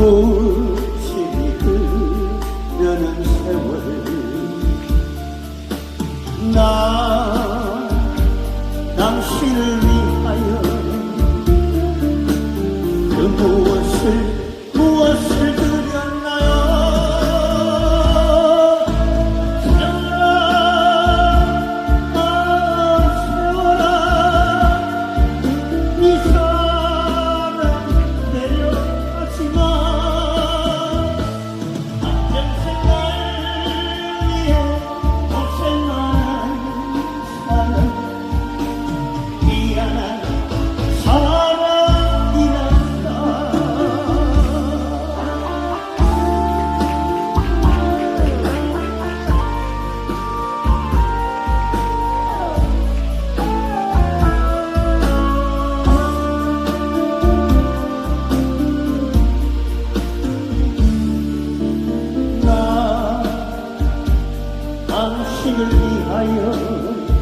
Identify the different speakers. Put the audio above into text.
Speaker 1: 불심이 흐르는 세월. 나 당신을 위하여 그 무엇을 당신을 위하여